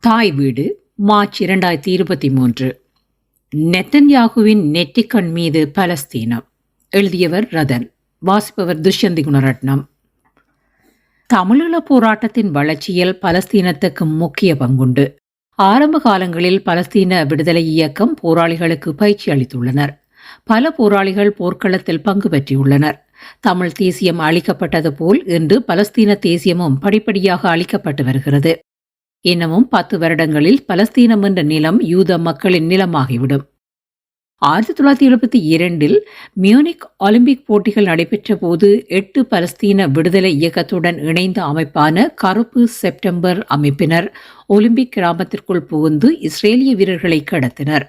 தாய் வீடு மார்ச் இரண்டாயிரத்தி இருபத்தி மூன்று. நெத்தன்யாகுவின் நெற்றிக்கண் மீது பலஸ்தீனம். எழுதியவர் ரதன் வாசிப்பவர் துஷ்யந்தி குணரட்னம். தமிழீழ போராட்டத்தின் வளர்ச்சியில் பலஸ்தீனத்துக்கு முக்கிய பங்குண்டு. ஆரம்ப காலங்களில் பலஸ்தீன விடுதலை இயக்கம் போராளிகளுக்கு பயிற்சி அளித்துள்ளனர். பல போராளிகள் போர்க்களத்தில் பங்கு பெற்றியுள்ளனர் தமிழ் தேசியம் அளிக்கப்பட்டது போல் இன்று பலஸ்தீன தேசியமும் படிப்படியாக அளிக்கப்பட்டு வருகிறது. இன்னமும் பத்து வருடங்களில் பலஸ்தீனம் என்ற நிலம் யூத மக்களின் நிலமாகிவிடும். ஆயிரத்தி தொள்ளாயிரத்தி எழுபத்தி இரண்டில் மியூனிக் ஒலிம்பிக் போட்டிகள் நடைபெற்ற போது எட்டு பலஸ்தீன விடுதலை இயக்கத்துடன் இணைந்த அமைப்பான கருப்பு செப்டம்பர் அமைப்பினர் ஒலிம்பிக் கிராமத்திற்குள் புகுந்து இஸ்ரேலிய வீரர்களை கடத்தினர்.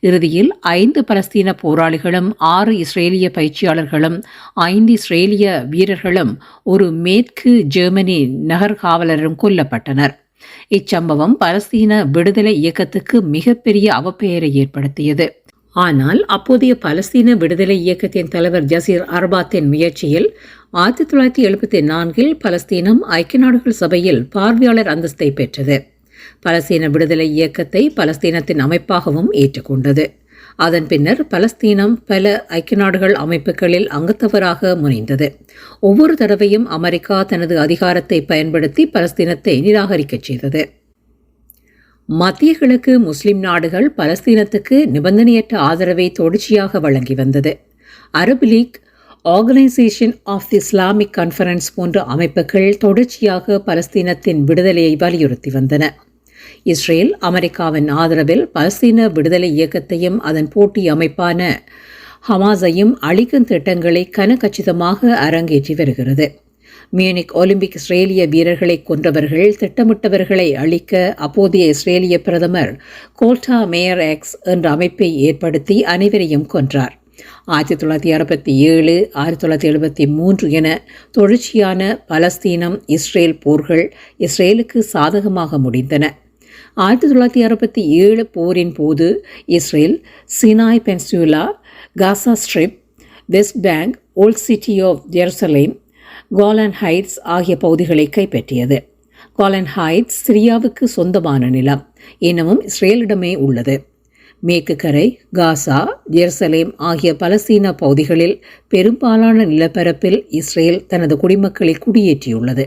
இறுதியில் ஐந்து பலஸ்தீன போராளிகளும் ஆறு இஸ்ரேலிய பயிற்சியாளர்களும் ஐந்து இஸ்ரேலிய வீரர்களும் ஒரு மேற்கு ஜெர்மனி நகர் காவலரும் கொல்லப்பட்டனர். இச்சம்பவம் பலஸ்தீன விடுதலை இயக்கத்துக்கு மிகப்பெரிய அவப்பெயரை ஏற்படுத்தியது. ஆனால் அப்போதைய பலஸ்தீன விடுதலை இயக்கத்தின் தலைவர் ஜசீர் அர்பாத்தின் முயற்சியில் ஆயிரத்தி தொள்ளாயிரத்தி எழுபத்தி நான்கில் பலஸ்தீனம் ஐக்கிய நாடுகள் சபையில் பார்வையாளர் அந்தஸ்தை பெற்றது. பலஸ்தீன விடுதலை இயக்கத்தை பலஸ்தீனத்தின் அமைப்பாகவும் ஏற்றுக்கொண்டது. அதன் பின்னர் பலஸ்தீனம் பல ஐக்கிய நாடுகள் அமைப்புகளில் அங்கத்தவராக முனைந்தது. ஒவ்வொரு தடவையும் அமெரிக்கா தனது அதிகாரத்தை பயன்படுத்தி பலஸ்தீனத்தை நிராகரிக்கச் செய்தது. மத்திய கிழக்கு முஸ்லிம் நாடுகள் பலஸ்தீனத்துக்கு நிபந்தனையற்ற ஆதரவை தொடர்ச்சியாக வழங்கி வந்தது. அரபு League Organisation of the Islamic Conference போன்ற அமைப்புகள் தொடர்ச்சியாக பலஸ்தீனத்தின் விடுதலையை வலியுறுத்தி வந்தன. இஸ்ரேல் அமெரிக்காவின் ஆதரவில் பலஸ்தீன விடுதலை இயக்கத்தையும் அதன் போட்டி அமைப்பான ஹமாஸையும் அழிக்கும் திட்டங்களை கனகச்சிதமாக அரங்கேற்றி வருகிறது. மியூனிக் ஒலிம்பிக் இஸ்ரேலிய வீரர்களை கொன்றவர்கள் திட்டமிட்டவர்களை அழிக்க அப்போதைய இஸ்ரேலிய பிரதமர் கோல்டா மேயர் எக்ஸ் என்ற அமைப்பை ஏற்படுத்தி அனைவரையும் கொன்றார். ஆயிரத்தி தொள்ளாயிரத்தி அறுபத்தி ஏழு ஆயிரத்தி தொள்ளாயிரத்தி எழுபத்தி மூன்று என தொடர்ச்சியான பலஸ்தீனம் இஸ்ரேல் போர்கள் இஸ்ரேலுக்கு சாதகமாக முடிந்தன. ஆயிரத்தி தொள்ளாயிரத்தி அறுபத்தி ஏழு போரின் போது Israel Sinai peninsula Gaza Strip West Bank Old City of Jerusalem Golan Heights ஆகிய பகுதிகளை கைப்பற்றியது. கோலன் ஹைட்ஸ் சிரியாவுக்கு சொந்தமான நிலம் இன்னமும் இஸ்ரேலிடமே உள்ளது. மேற்கு கரை காசா ஜெருசலேம் ஆகிய பலஸ்தீன பகுதிகளில் பெரும்பாலான நிலப்பரப்பில் இஸ்ரேல் தனது குடிமக்களை குடியேற்றியுள்ளது.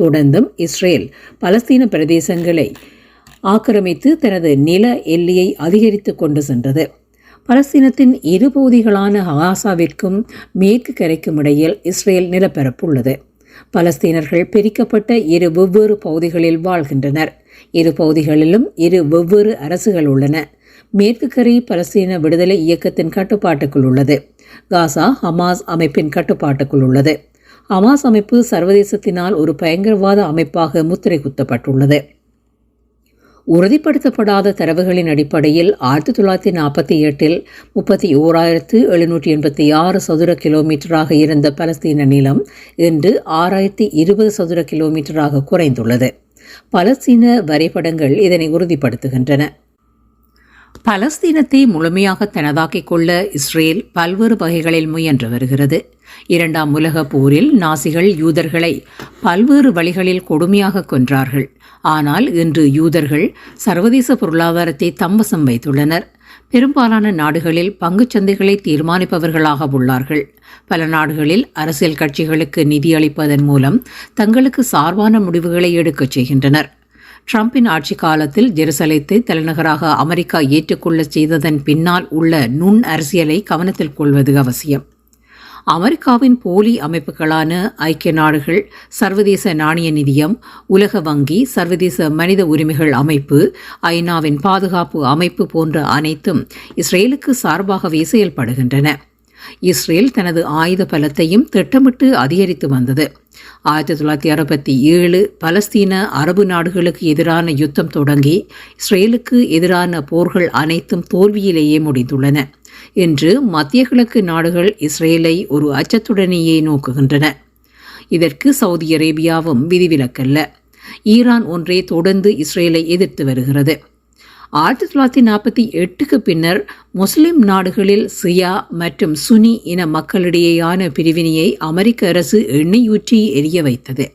தொடர்ந்தும் இஸ்ரேல் பலஸ்தீன பிரதேசங்களை ஆக்கிரமித்து தனது நில எல்லையை அதிகரித்து கொண்டு சென்றது. பலஸ்தீனத்தின் இரு பகுதிகளான ஹாசாவிற்கும் மேற்கு கரைக்கும் இடையில் இஸ்ரேல் நிலப்பரப்பு உள்ளது பலஸ்தீனர்கள் பிரிக்கப்பட்ட இரு வெவ்வேறு பகுதிகளில் வாழ்கின்றனர். இரு பகுதிகளிலும் இரு வெவ்வேறு அரசுகள் உள்ளன. மேற்கு கரை பலஸ்தீன விடுதலை இயக்கத்தின் கட்டுப்பாட்டுக்குள் உள்ளது. காசா ஹமாஸ் அமைப்பின் கட்டுப்பாட்டுக்குள் உள்ளது. ஹமாஸ் அமைப்பு சர்வதேசத்தினால் ஒரு பயங்கரவாத அமைப்பாக முத்திரை குத்தப்பட்டுள்ளது உறுதிப்படுத்தப்படாத தரவுகளின் அடிப்படையில் ஆயிரத்தி தொள்ளாயிரத்தி நாற்பத்தி எட்டில் முப்பத்தி ஓராயிரத்து எழுநூற்றி எண்பத்தி ஆறு சதுர கிலோமீட்டராக இருந்த பலஸ்தீன நிலம் இன்று ஆறாயிரத்தி இருபது சதுர கிலோமீட்டராக குறைந்துள்ளது. பலஸ்தீன வரைபடங்கள் இதனை உறுதிப்படுத்துகின்றன. பலஸ்தீனத்தை முழுமையாக தனதாக்கிக் கொள்ள இஸ்ரேல் பல்வேறு வகைகளில் முயன்று வருகிறது. இரண்டாம் உலக போரில் நாசிகள் யூதர்களை பல்வேறு வழிகளில் கொடுமையாக கொன்றார்கள். ஆனால் இன்று யூதர்கள் சர்வதேச பொருளாதாரத்தை தம்பசம் வைத்துள்ளனர். பெரும்பாலான நாடுகளில் பங்குச்சந்தைகளை தீர்மானிப்பவர்களாக உள்ளார்கள். பல நாடுகளில் அரசியல் கட்சிகளுக்கு நிதி அளிப்பதன் மூலம் தங்களுக்கு சார்பான முடிவுகளை எடுக்கச் செய்கின்றனர். ட்ரம்பின் ஆட்சி காலத்தில் ஜெருசலேத்தை தலைநகராக அமெரிக்கா ஏற்றுக்கொள்ள செய்ததன் பின்னால் உள்ள நுண் அரசியலை கவனத்தில் கொள்வது அவசியம். அமெரிக்காவின் போலி அமைப்புகளான ஐக்கிய நாடுகள் சர்வதேச நாணய நிதியம் உலக வங்கி சர்வதேச மனித உரிமைகள் அமைப்பு ஐநாவின் பாதுகாப்பு அமைப்பு போன்ற அனைத்தும் இஸ்ரேலுக்கு சார்பாகவே செயல்படுகின்றன. இஸ்ரேல் தனது ஆயுத பலத்தையும் திட்டமிட்டு அதிகரித்து வந்தது. ஆயிரத்தி தொள்ளாயிரத்தி அறுபத்தி ஏழு பலஸ்தீன அரபு நாடுகளுக்கு எதிரான யுத்தம் தொடங்கி இஸ்ரேலுக்கு எதிரான போர்கள் அனைத்தும் தோல்வியிலேயே முடிந்துள்ளன. என்று மத்திய கிழக்கு நாடுகள் இஸ்ரேலை ஒரு அச்சத்துடனேயே நோக்குகின்றன. இதற்கு சவுதி அரேபியாவும் விதிவிலக்கல்ல. ஈரான் ஒன்றே தொடர்ந்து இஸ்ரேலை எதிர்த்து வருகிறது. ஆயிரத்தி தொள்ளாயிரத்தி நாற்பத்தி எட்டுக்கு பின்னர் முஸ்லிம் நாடுகளில் சியா மற்றும் சுனி இன மக்களிடையேயான பிரிவினையை அமெரிக்க அரசு எண்ணெயூற்றி எரிய வைத்தது.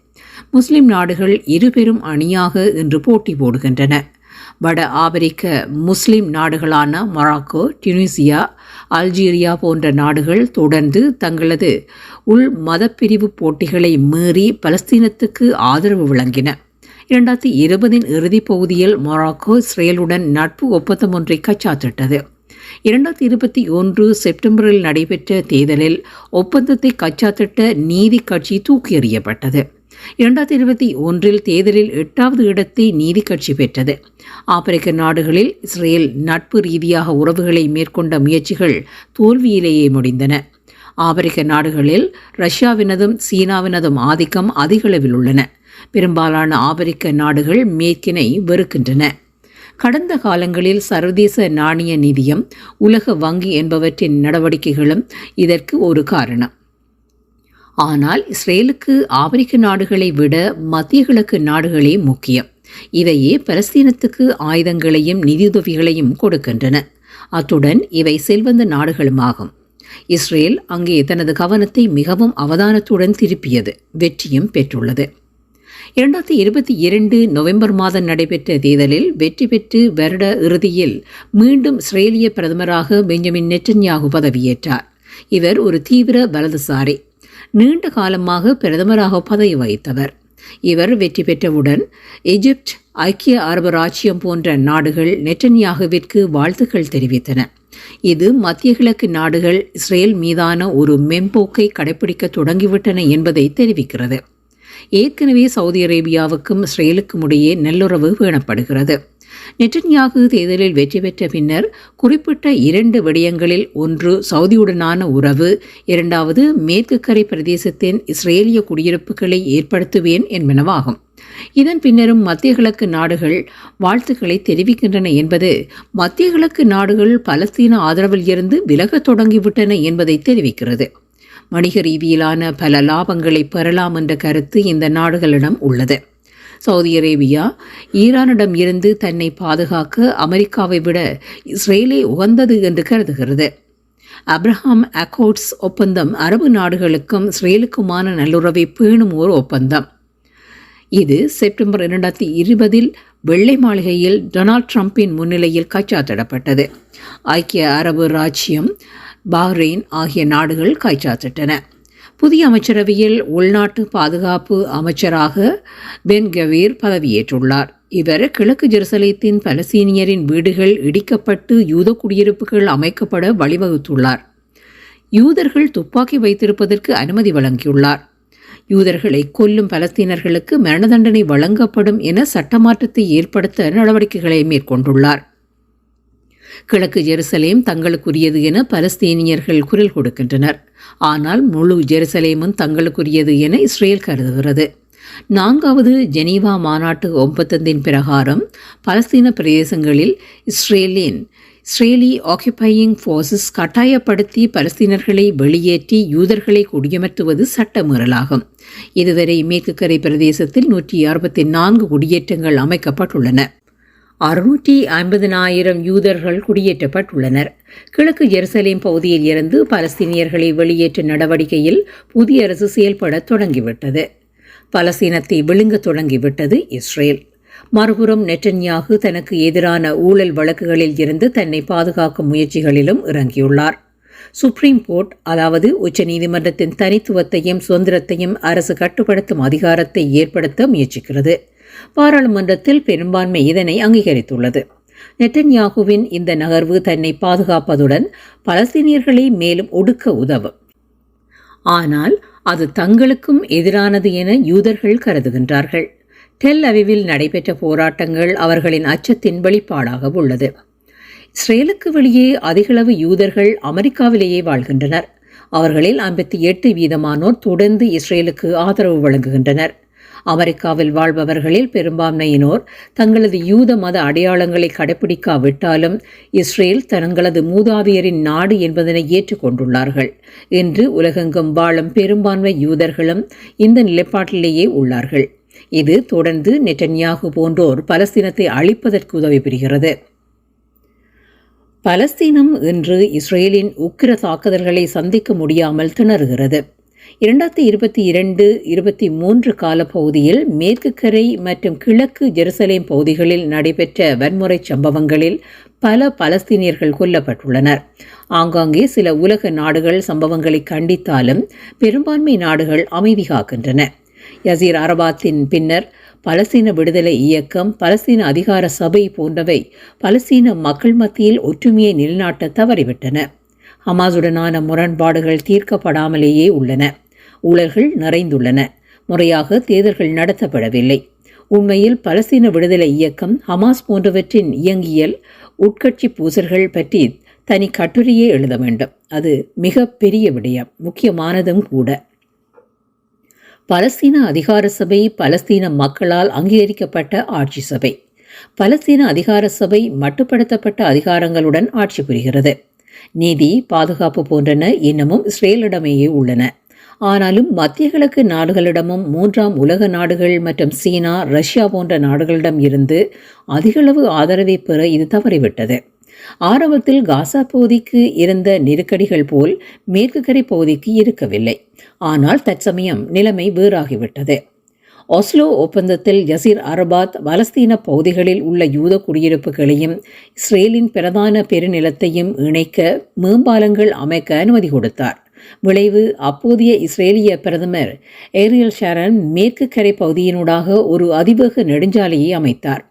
முஸ்லிம் நாடுகள் இருபெரும் அணியாக இன்று போட்டி போடுகின்றன. வட ஆப்பிரிக்க முஸ்லிம் நாடுகளான மொராக்கோ டியூனிசியா அல்ஜீரியா போன்ற நாடுகள் தொடர்ந்து தங்களது உள் மதப்பிரிவு போட்டிகளை மீறி பலஸ்தீனத்துக்கு ஆதரவு வழங்கின. இரண்டாயிரத்தி இருபதின் இறுதிப் பகுதியில் மொராக்கோ இஸ்ரேலுடன் நட்பு ஒப்பந்தம் ஒன்றை கச்சாத்திட்டது. இரண்டாயிரத்தி இருபத்தி ஒன்று செப்டம்பரில் நடைபெற்ற தேர்தலில் ஒப்பந்தத்தை கச்சாத்திட்ட நீதி கட்சி தூக்கி எறியப்பட்டது. இரண்டாயிரத்தி இருபத்தி ஒன்றில் தேர்தலில் எட்டாவது இடத்தை நீதி கட்சி பெற்றது. ஆப்பிரிக்க நாடுகளில் இஸ்ரேல் நட்பு ரீதியாக உறவுகளை மேற்கொண்ட முயற்சிகள் தோல்வியிலேயே முடிந்தன. ஆப்பிரிக்க நாடுகளில் ரஷ்யாவினதும் சீனாவினதும் ஆதிக்கம் அதிகளவில் உள்ளன. பெரும்பாலான ஆப்பிரிக்க நாடுகள் மேற்கினை வெறுக்கின்றன. கடந்த காலங்களில் சர்வதேச நாணய நிதியம் உலக வங்கி என்பவற்றின் நடவடிக்கைகளும் இதற்கு ஒரு காரணம். ஆனால் இஸ்ரேலுக்கு ஆப்பிரிக்க நாடுகளை விட மத்திய கிழக்கு நாடுகளே முக்கியம். இவையே பலஸ்தீனத்துக்கு ஆயுதங்களையும் நிதியுதவிகளையும் கொடுக்கின்றன. அத்துடன் இவை செல்வந்த நாடுகளுமாகும். இஸ்ரேல் அங்கே தனது கவனத்தை மிகவும் அவதானத்துடன் திருப்பியது வெற்றியும் பெற்றுள்ளது. இரண்டாயிரத்தி இருபத்தி இரண்டு நவம்பர் மாதம் நடைபெற்ற தேர்தலில் வெற்றி பெற்று வருட இறுதியில் மீண்டும் இஸ்ரேலிய பிரதமராக பெஞ்சமின் நெட்டன்யாகு பதவியேற்றார். இவர் ஒரு தீவிர வலதுசாரி. நீண்ட காலமாக பிரதமராக பதவி வகித்தவர். இவர் வெற்றி பெற்றவுடன் எகிப்ட் ஐக்கிய அரபு ராச்சியம் போன்ற நாடுகள் நெட்டன்யாகுவிற்கு வாழ்த்துக்கள் தெரிவித்தன. இது மத்திய கிழக்கு நாடுகள் இஸ்ரேல் மீதான ஒரு மெம்போக்கை கடைபிடிக்க தொடங்கிவிட்டன என்பதை தெரிவிக்கிறது. ஏற்கனவே சவுதி அரேபியாவுக்கும் இஸ்ரேலுக்கும் இடையே நல்லுறவு பேணப்படுகிறது நெட்டன்யாகு தேர்தலில் வெற்றி பெற்ற பின்னர் குறிப்பிட்ட இரண்டு விடயங்களில் ஒன்று சவுதியுடனான உறவு இரண்டாவது மேற்கு கரை பிரதேசத்தின் இஸ்ரேலிய குடியிருப்புகளை ஏற்படுத்துவேன் என்பனவாகும். இதன் பின்னரும் மத்திய கிழக்கு நாடுகள் வாழ்த்துக்களை தெரிவிக்கின்றன என்பது மத்திய கிழக்கு நாடுகள் பலஸ்தீன ஆதரவில் இருந்து விலகத் தொடங்கிவிட்டன என்பதை தெரிவிக்கிறது. வணிக ரீதியிலான பல லாபங்களை பெறலாம் என்ற கருத்து இந்த நாடுகளிடம் உள்ளது. சவுதி அரேபியா ஈரானிடம் இருந்து தன்னை பாதுகாக்க அமெரிக்காவை விட இஸ்ரேலே உகந்தது என்று கருதுகிறது. அப்ரஹாம் அக்கோட்ஸ் ஒப்பந்தம் அரபு நாடுகளுக்கும் இஸ்ரேலுக்குமான நல்லுறவை பேணும் ஓர் ஒப்பந்தம். இது செப்டம்பர் இரண்டாயிரத்தி இருபதில் வெள்ளை மாளிகையில் டொனால்ட் ட்ரம்பின் முன்னிலையில் கச்சாத்திடப்பட்டது. ஐக்கிய அரபு ராச்சியம் பஹ்ரைன் ஆகிய நாடுகள் கைச்சாத்திட்டன. புதிய அமைச்சரவையில் உள்நாட்டு பாதுகாப்பு அமைச்சராக பென் கவீர் பதவியேற்றுள்ளார். இவர் கிழக்கு ஜெருசலேத்தின் பலசீனியரின் வீடுகள் இடிக்கப்பட்டு யூத குடியிருப்புகள் அமைக்கப்பட வழிவகுத்துள்ளார். யூதர்கள் துப்பாக்கி வைத்திருப்பதற்கு அனுமதி வழங்கியுள்ளார். யூதர்களை கொல்லும் பலஸ்தீனர்களுக்கு மரண தண்டனை வழங்கப்படும் என சட்டமாற்றத்தை ஏற்படுத்த நடவடிக்கைகளை மேற்கொண்டுள்ளார். கிழக்கு ஜெருசலேம் தங்களுக்குரியது என பலஸ்தீனியர்கள் குரல் கொடுக்கின்றனர். ஆனால் முழு ஜெருசலேமும் தங்களுக்குரியது என இஸ்ரேல் கருதுகிறது. நான்காவது ஜெனீவா மாநாட்டு ஒப்பந்தத்தின் பிரகாரம் பலஸ்தீன பிரதேசங்களில் இஸ்ரேலின் இஸ்ரேலி ஆக்கியபையிங் ஃபோர்ஸஸ் கட்டாயப்படுத்தி பலஸ்தீனர்களை வெளியேற்றி யூதர்களை குடியமர்த்துவது சட்டமீறலாகும். இதுவரை மேற்குக்கரை பிரதேசத்தில் நூற்றி அறுபத்தி நான்கு குடியேற்றங்கள் அமைக்கப்பட்டுள்ளன. அறுநூற்றி ஐம்பதினாயிரம் யூதர்கள் குடியேற்றப்பட்டுள்ளனர். கிழக்கு ஜெருசலேம் பகுதியில் இருந்து பலஸ்தீனியர்களை வெளியேற்றும் நடவடிக்கையில் புதிய அரசு செயல்பட தொடங்கிவிட்டது. பலஸ்தீனத்தை விழுங்க தொடங்கிவிட்டது இஸ்ரேல். மறுபுறம் நெட்டன்யாகு தனக்கு எதிரான ஊழல் வழக்குகளில் இருந்து தன்னை பாதுகாக்கும் முயற்சிகளிலும் இறங்கியுள்ளார். சுப்ரீம் கோர்ட் அதாவது உச்சநீதிமன்றத்தின் தனித்துவத்தையும் சுதந்திரத்தையும் அரசு கட்டுப்படுத்தும் அதிகாரத்தை ஏற்படுத்த முயற்சிக்கிறது. பாராளுமன்றத்தில் பெரும்பான்மை இதனை அங்கீகரித்துள்ளது. நெட்டன்யாகுவின் இந்த நகர்வு தன்னை பாதுகாப்பதுடன் பலஸ்தீனியர்களை மேலும் ஒடுக்க உதவும். ஆனால் அது தங்களுக்கும் எதிரானது என யூதர்கள் கருதுகின்றார்கள். டெல் அவிவில் நடைபெற்ற போராட்டங்கள் அவர்களின் அச்சத்தின் வெளிப்பாடாக உள்ளது. இஸ்ரேலுக்கு வெளியே அதிகளவு யூதர்கள் அமெரிக்காவிலேயே வாழ்கின்றனர். அவர்களில் ஐம்பத்தி எட்டு வீதமானோர் தொடர்ந்து இஸ்ரேலுக்கு ஆதரவு வழங்குகின்றனர். அமெரிக்காவில் வாழ்பவர்களில் பெரும்பான்மையினோர் தங்களது யூத மத அடையாளங்களை கடைபிடிக்காவிட்டாலும் இஸ்ரேல் தங்களது மூதாதையரின் நாடு என்பதனை ஏற்றுக்கொண்டுள்ளார்கள் என்று உலகெங்கும் வாழும் பெரும்பான்மை யூதர்களும் இந்த நிலைப்பாட்டிலேயே உள்ளார்கள். இது தொடர்ந்து நெட்டன்யாகு போன்றோர் பலஸ்தீனத்தை அழிப்பதற்கு உதவி புரிகிறது. பலஸ்தீனம் இன்று இஸ்ரேலின் உக்கிர தாக்குதல்களை சந்திக்க முடியாமல் திணறுகிறது. இரண்டாயிரத்தி இருபத்தி இரண்டு இருபத்தி மூன்று காலப்பகுதியில் மேற்கு கரை மற்றும் கிழக்கு ஜெருசலேம் பகுதிகளில் நடைபெற்ற வன்முறை சம்பவங்களில் பல பலஸ்தீனியர்கள் கொல்லப்பட்டுள்ளனர். ஆங்காங்கே சில உலக நாடுகள் சம்பவங்களை கண்டித்தாலும் பெரும்பான்மை நாடுகள் அமைதி காக்கின்றன. யசீர் அரபாத்தின் பின்னர் பலஸ்தீன விடுதலை இயக்கம் பலஸ்தீன அதிகார சபை போன்றவை பலஸ்தீன மக்கள் மத்தியில் ஒற்றுமையை நிலைநாட்ட தவறிவிட்டன. ஹமாஸுடனான முரண்பாடுகள் தீர்க்கப்படாமலேயே உள்ளன. ஊழல்கள் நிறைந்துள்ளன. முறையாக தேர்தல்கள் நடத்தப்படவில்லை. உண்மையில் பலஸ்தீன விடுதலை இயக்கம் ஹமாஸ் போன்றவற்றின் இயங்கியல் உட்கட்சி பூசல்கள் பற்றி தனி கட்டுரையே எழுத வேண்டும். அது மிக பெரிய விடயம் முக்கியமானதும் கூட. பலஸ்தீன அதிகார சபை பலஸ்தீன மக்களால் அங்கீகரிக்கப்பட்ட ஆட்சி சபை. பலஸ்தீன அதிகார சபை மட்டுப்படுத்தப்பட்ட அதிகாரங்களுடன் ஆட்சி புரிகிறது. நீதி பாதுகாப்பு போன்றன இன்னமும் இஸ்ரேலிடமேயே உள்ளன. ஆனாலும் மத்திய கிழக்கு நாடுகளிடமும் மூன்றாம் உலக நாடுகள் மற்றும் சீனா ரஷ்யா போன்ற நாடுகளிடம் இருந்து அதிகளவு ஆதரவை பெற இது தவறிவிட்டது. ஆரம்பத்தில் காசா பகுதிக்கு இருந்த நெருக்கடிகள் போல் மேற்கு கரை பகுதிக்கு இருக்கவில்லை. ஆனால் தற்சமயம் நிலைமை வேறாகிவிட்டது. ஒஸ்லோ ஒப்பந்தத்தில் யசீர் அரபாத் பலஸ்தீன பகுதிகளில் உள்ள யூத குடியிருப்புகளையும் இஸ்ரேலின் பிரதான பெருநிலத்தையும் இணைக்க மேம்பாலங்கள் அமைக்க அனுமதி கொடுத்தார். விளைவு அப்போதைய இஸ்ரேலிய பிரதமர் ஏரியல் ஷாரன் மேற்கு கரை பகுதியினூடாக ஒரு அதிவேக நெடுஞ்சாலையை அமைத்தார்.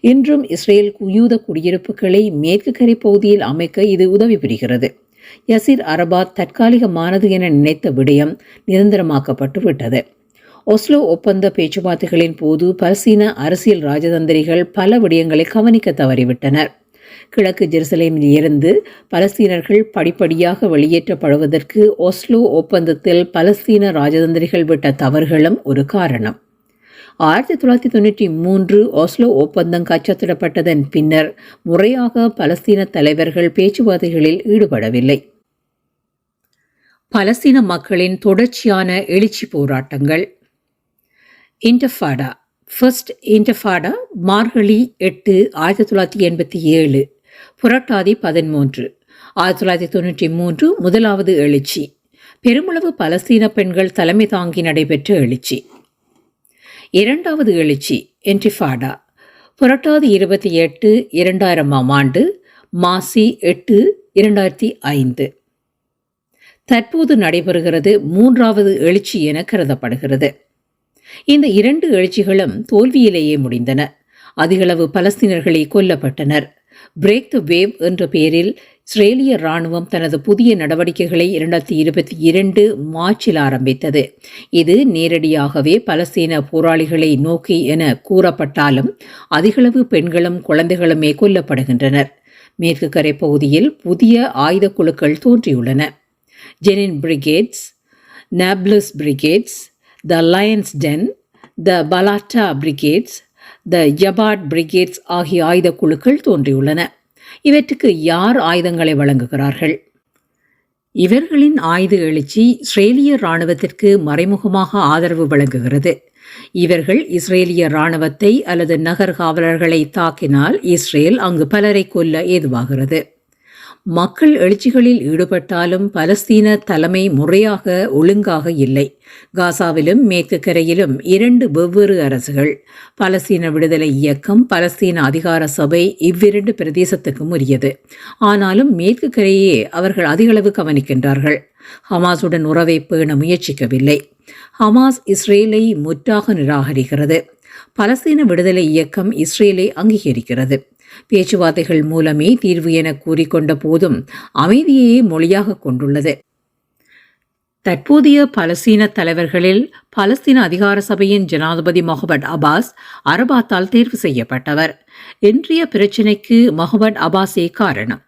இன்றும் இஸ்ரேல் யூத குடியிருப்புகளை மேற்கு கரை பகுதியில் அமைக்க இது உதவி புரிகிறது. யசிர் அரபாத் தற்காலிகமானது என நினைத்த விடயம் நிரந்தரமாக்கப்பட்டு விட்டது. ஒஸ்லோ ஒப்பந்த பேச்சுவார்த்தைகளின் போது பலசீன அரசியல் ராஜதந்திரிகள் பல விடயங்களை கவனிக்க தவறிவிட்டனர். கிழக்கு ஜெருசலேமில் இருந்து பலஸ்தீனர்கள் படிப்படியாக வெளியேற்றப்படுவதற்கு ஒஸ்லோ ஒப்பந்தத்தில் பலஸ்தீன ராஜதந்திரிகள் விட்ட தவறுகளும் ஒரு காரணம். ஆயிரத்தி தொள்ளாயிரத்தி தொண்ணூற்றி மூன்று ஒஸ்லோ ஒப்பந்தம் கச்சத்திடப்பட்டதன் பின்னர் முறையாக பலஸ்தீன தலைவர்கள் பேச்சுவார்த்தைகளில் ஈடுபடவில்லை. பலஸ்தீன மக்களின் தொடர்ச்சியான எழுச்சி போராட்டங்கள். இன்டஃபாடா ஃபர்ஸ்ட் இன்டஃபாடா மார்கழி எட்டு ஆயிரத்தி தொள்ளாயிரத்தி எண்பத்தி ஏழு புரட்டாதி பதிமூன்று ஆயிரத்தி தொள்ளாயிரத்தி தொண்ணூற்றி மூன்று முதலாவது எழுச்சி. பெருமளவு பலஸ்தீன பெண்கள் தலைமை தாங்கி நடைபெற்ற எழுச்சி. இரண்டாவது எழுச்சி என்டிஃபாடா புரட்டாதி இருபத்தி எட்டு இரண்டாயிரமாம் ஆண்டு மாசி எட்டு இரண்டாயிரத்தி ஐந்து. தற்போது நடைபெறுகிறது மூன்றாவது எழுச்சி என கருதப்படுகிறது. இந்த இரண்டு எழுச்சிகளும் தோல்வியிலேயே முடிந்தன. அதிகளவு பலஸ்தீனர்களே கொல்லப்பட்டனர். பிரேக் த வேவ் என்ற பெயரில் இஸ்ரேலிய ராணுவம் தனது புதிய நடவடிக்கைகளை இரண்டாயிரத்தி இருபத்தி இரண்டு மார்ச்சில் ஆரம்பித்தது. இது நேரடியாகவே பலஸ்தீன போராளிகளை நோக்கி என கூறப்பட்டாலும் அதிகளவு பெண்களும் குழந்தைகளுமே கொல்லப்படுகின்றனர். மேற்கு கரை பகுதியில் புதிய ஆயுத குழுக்கள் தோன்றியுள்ளன. Jenin Brigades Nablus Brigades the Lions Den the Balata Brigades the Jabat Brigades ஆகிய ஆயுத குழுக்கள் தோன்றியுள்ளன. இவற்றுக்கு யார் ஆயுதங்களை வழங்குகிறார்கள்? இவர்களின் ஆயுத எழுச்சி இஸ்ரேலிய இராணுவத்திற்கு மறைமுகமாக ஆதரவு வழங்குகிறது. இவர்கள் இஸ்ரேலிய இராணுவத்தை அல்லது நகர் காவலர்களை தாக்கினால் இஸ்ரேல் அங்கு பலரை கொல்ல ஏதுவாகிறது. மக்கள் எழுச்சிகளில் ஈடுபட்டாலும் பலஸ்தீன தலைமை முறையாக ஒழுங்காக இல்லை. காசாவிலும் மேற்கு கரையிலும் இரண்டு வெவ்வேறு அரசுகள் பலஸ்தீன விடுதலை இயக்கம் பலஸ்தீன அதிகார சபை இவ்விரண்டு பிரதேசத்துக்கும் உரியது. ஆனாலும் மேற்கு கரையே அவர்கள் அதிகளவு கவனிக்கின்றார்கள். ஹமாஸுடன் உறவை பேண முயற்சிக்கவில்லை. ஹமாஸ் இஸ்ரேலை முற்றாக நிராகரிக்கிறது. பலஸ்தீன விடுதலை இயக்கம் இஸ்ரேலை அங்கீகரிக்கிறது. பேச்சுவார்த்தைகள் மூலமே தீர்வு என கூறிக்கொண்ட போதும் அமைதியையே மொழியாக கொண்டுள்ளது. தற்போதைய பலஸ்தீன தலைவர்களில் பலஸ்தீன அதிகார சபையின் ஜனாதிபதி மொஹமட் அபாஸ் அரபாத்தால் தேர்வு செய்யப்பட்டவர். இன்றைய பிரச்சினைக்கு மொஹமட் அபாஸே காரணம்.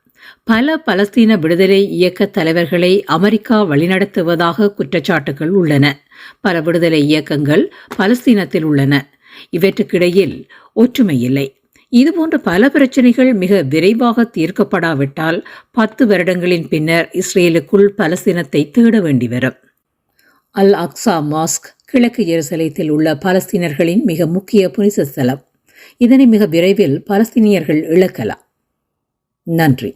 பல பலஸ்தீன விடுதலை இயக்க தலைவர்களை அமெரிக்கா வழிநடத்துவதாக குற்றச்சாட்டுகள் உள்ளன. பல விடுதலை இயக்கங்கள் பலஸ்தீனத்தில் உள்ளன. இவற்றுக்கிடையில் ஒற்றுமை இல்லை. இதுபோன்ற பல பிரச்சனைகள் மிக விரைவாக தீர்க்கப்படாவிட்டால் பத்து வருடங்களின் பின்னர் இஸ்ரேலுக்குள் பலஸ்தீனத்தை தேட வேண்டி வரும். அல் அக்ஸா மாஸ்க் கிழக்கு எருசலேத்தில் உள்ள பலஸ்தீனர்களின் மிக முக்கிய புனித ஸ்தலம். இதனை மிக விரைவில் பலஸ்தீனியர்கள் இழக்கலாம். நன்றி.